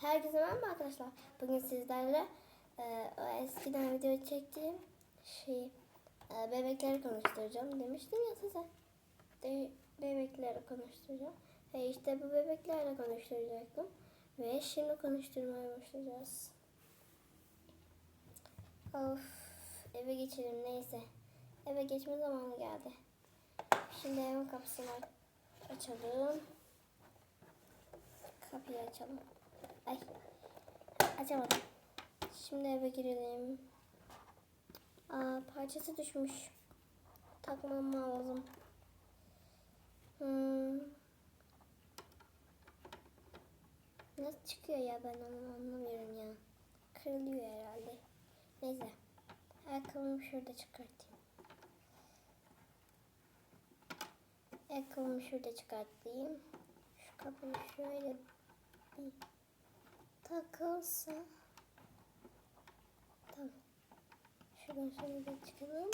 Herkese merhaba arkadaşlar. Bugün sizlerle e, o eskiden video çektiğim şey e, bebekleri konuşturacağım demiştim ya size. De, bebekleri konuşturacağım. E işte bu bebeklerle konuşturacaktım. Ve şimdi konuşturmaya başlayacağız. Of eve geçelim neyse. Eve geçme zamanı geldi. Şimdi evin kapısını açalım. Kapıyı açalım. Ay. Açamadım. Şimdi eve girelim. Aa parçası düşmüş. Takmam lazım. Hmm. Nasıl çıkıyor ya ben onu anlamıyorum ya. Kırılıyor herhalde. Neyse. Ayakkabımı şurada çıkartayım. Ayakkabımı şurada çıkartayım. Şu kapıyı şöyle bir takılsa. Tamam. Şuradan şöyle çıkalım.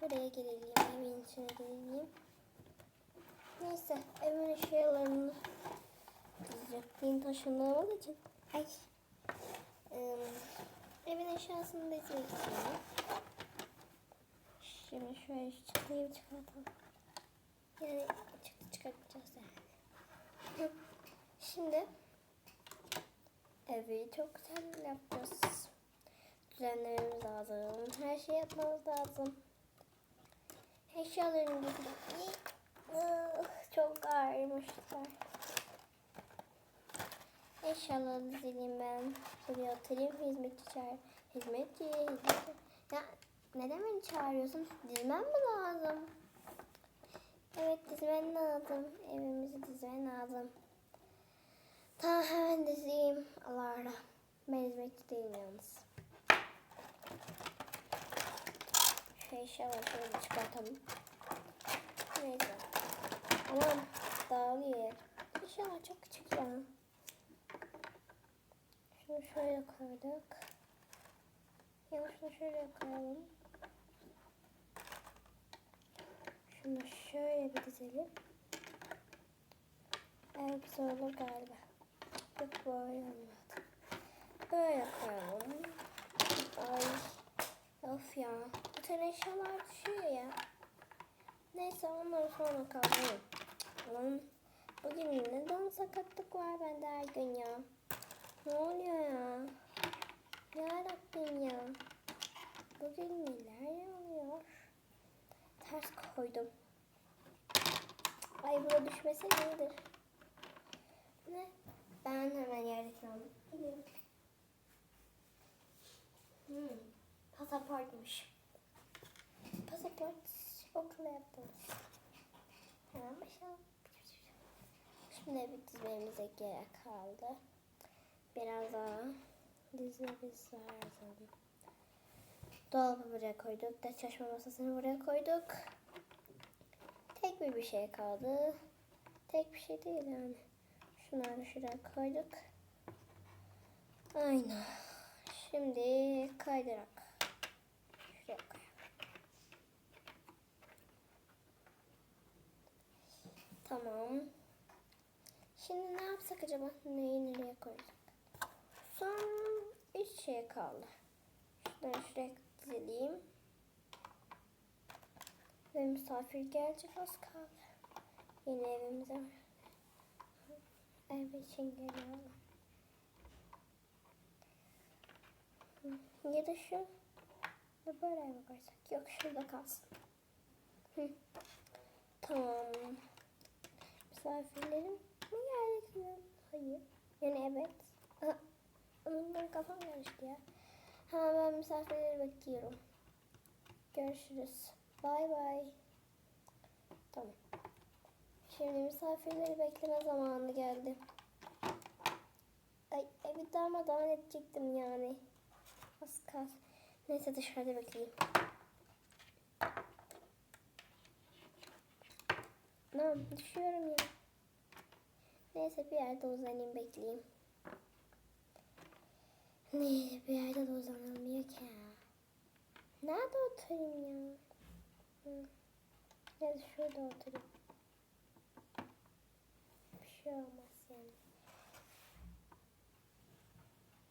Buraya gelelim. Evin içine gelelim. Neyse evin eşyalarını dizecekliğin taşındığımız için. Ay. Ee, evin eşyasını dizmek istiyorum. Şimdi şöyle çıkayım çıkartalım. Yani çıktı çıkartacağız yani. Şimdi evi çok güzel yapacağız. Düzenlememiz lazım. Her şey yapmamız lazım. Eşyalarını dizmek. Çok ağırmışlar. Eşyaları dizeyim ben. Buraya oturayım. Hizmetçi çağır. Hizmetçi, hizmetçi. Ya neden beni çağırıyorsun? Dizmem mi lazım? Evet dizmen lazım. Evimizi dizmen lazım. Tamam hemen dizeyim. Allah Allah. Ben hizmetçi değilim yalnız. Şu eşyaları çıkartalım. Neyse. Aman dağılıyor. Eşyalar çok küçük ya. Şunu şöyle koyduk. Ya şunu şöyle koyalım. Şunu şöyle bir dizelim. Evet güzel olur galiba. Yok böyle. Böyle koyalım. Ay. Of ya. Bütün eşyalar düşüyor ya. Neyse onları sonra. Lan bugün neden sakatlık var bende her gün ya. Ne oluyor ya? Yarabbim ya. Bugün neler oluyor? Ters koydum. Ay buna düşmese iyidir. Ne? Ben hemen yerdekini aldım. Gidelim. Hmm. Pasaportmuş. Pasaport okula yaptınız. Hemen başlayalım. Şimdi bir dizmemize gerek kaldı. Biraz daha dizmemiz lazım. Dolabı buraya koyduk. Ders çalışma masasını buraya koyduk. Tek bir bir şey kaldı. Tek bir şey değil yani. Şunları şuraya koyduk. Aynen. Şimdi kaydırak. Şuraya koyalım. Tamam. Şimdi ne yapsak acaba? Neyi nereye koysak? Son üç şey kaldı. Şuradan şuraya dizileyim. Ve misafir gelecek az kaldı. Yeni evimize var. İçin geliyorlar. Ya da şu da böyle mi koysak? Yok şurada kalsın. Hı. Tamam. Misafirlerim mi geldi? Hayır. Yani evet. Aha, kafam karıştı ya. Ha ben misafirleri bekliyorum. Görüşürüz. Bay bay. Tamam. Şimdi misafirleri bekleme zamanı geldi. Ay evi darmadağın edecektim yani. Az kalsın. Neyse dışarıda bekleyeyim. Tamam düşüyorum ya. Neyse bir yerde uzanayım bekleyeyim. Neyse bir yerde de uzanılmıyor ki ya. Nerede oturayım ya? Hı. Ya da şurada oturayım. Şey olmaz yani.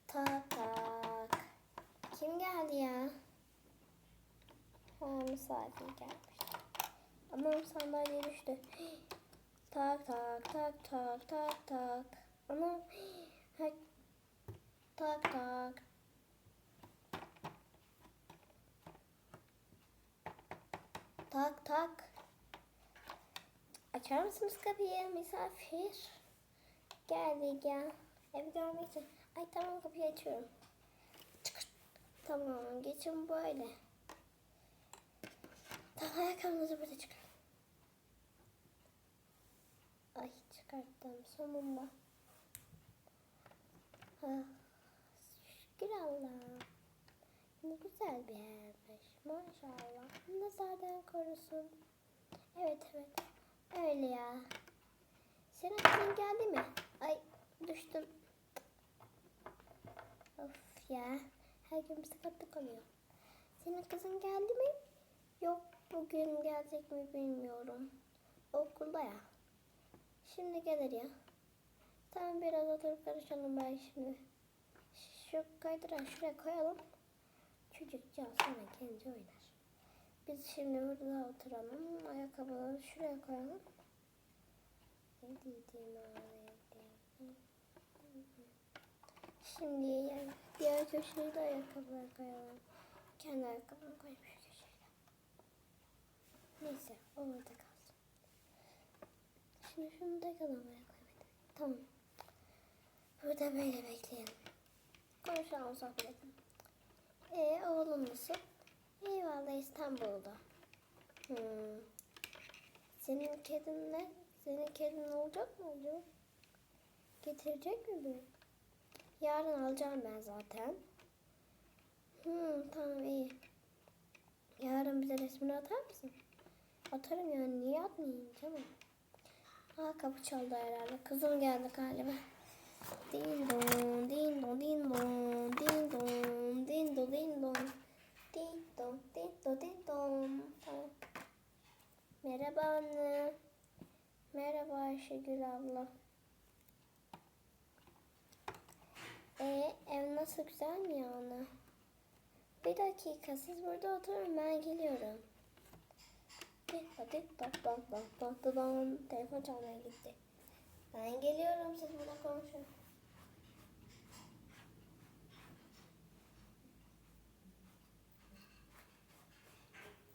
Tak tak. Kim geldi ya? Ha misafir gelmiş. Aman sandalye düştü. Tak tak tak tak tak tak. Ana. Ha. Tak tak. Tak tak. Açar mısınız kapıyı misafir? Geldik ya. Ev görmek için. Ay tamam kapıyı açıyorum. Tamam geçin böyle. Tamam ayakkabınızı burada çıkar. Ay çıkarttım sonunda. Şükür Allah. Ne güzel bir yermiş. Maşallah. Nazardan korusun. Evet evet. Öyle ya. Senin kızın geldi mi? Ay düştüm. Of ya. Her gün bir sakatlık oluyor. Senin kızın geldi mi? Yok bugün gelecek mi bilmiyorum. Okulda ya. Şimdi gelir ya. Tamam biraz oturup konuşalım ben şimdi. Şu kaydırağı şuraya koyalım. Çocukcağız sonra kendi oynar. Biz şimdi burada oturalım. Ayakkabıları şuraya koyalım. Ne diyeceğim Şimdi diğer köşeye de ayakkabıları koyalım. Kendi ayakkabımı şu köşeye. Neyse o orada kalsın. Şimdi şunu da kalamaya koymadım. Tamam. Burada böyle bekleyelim. Konuşalım sohbet edelim. Ee oğlum nasıl? Eyvallah İstanbul'da. Hmm. Senin kedin ne? Senin kedin olacak mı acaba? Getirecek mi bir? Yarın alacağım ben zaten. Hmm, tamam iyi. Yarın bize resmini atar mısın? Atarım yani niye atmayayım canım? Aa kapı çaldı herhalde. Kızım geldi galiba. Din don, din don, din don, din don, din don, din don. Din don, din don, din don. Tamam. Merhaba anne. Merhaba Ayşegül abla. Ee, ev nasıl güzel mi ya ana? Bir dakika siz burada oturun ben geliyorum. Hadi bak bak bak bak bak telefon çalmaya gitti. Ben geliyorum siz burada konuşun.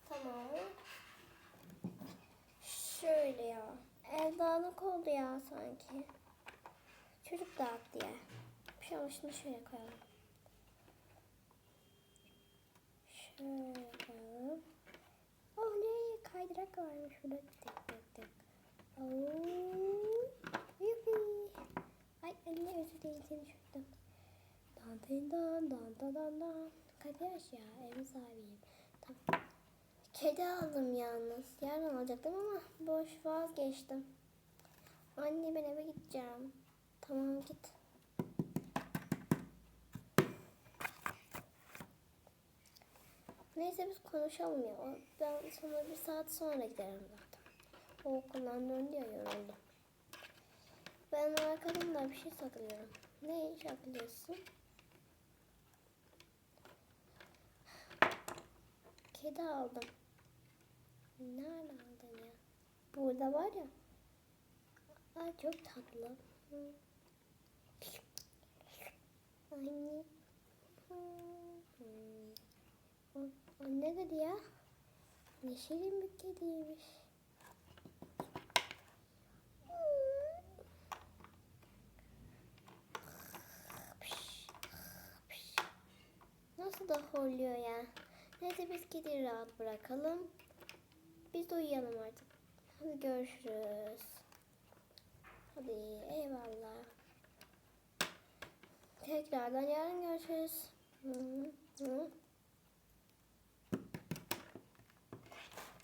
Tamam. Şöyle ya. Ev dağınık oldu ya sanki. Çocuk dağıttı ya. Bir şey olmaz, şunu şöyle koyalım. Şöyle koyalım. Oley kaydırak varmış burada. Tık tık tık. Oo, Yuppi. Ay anne özür dilerim seni düşürdüm. Dan dan dan dan dan dan. Kardeş ya evin sahibiyim. Tamam. Kedi aldım yalnız. Yarın alacaktım ama boş vazgeçtim. Anne ben eve gideceğim. Tamam git. Neyse biz konuşalım ya. Ben sonra bir saat sonra giderim zaten. O okuldan döndü ya yoruldu. Ben arkamda bir şey saklıyorum. Ne saklıyorsun? Kedi aldım. Nerede aldın ya? Burada var ya. Aa, çok tatlı. Anne. Hı. Hı. O, o ne dedi ya? Ne şirin bir kediymiş. Nasıl da horluyor ya. Neyse biz kediyi rahat bırakalım. Biz de uyuyalım artık. Hadi görüşürüz. Hadi eyvallah. Tekrardan yarın görüşürüz.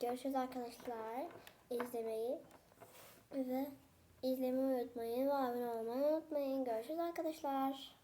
Görüşürüz arkadaşlar. İzlemeyi ve izlemeyi unutmayın ve abone olmayı unutmayın. Görüşürüz arkadaşlar.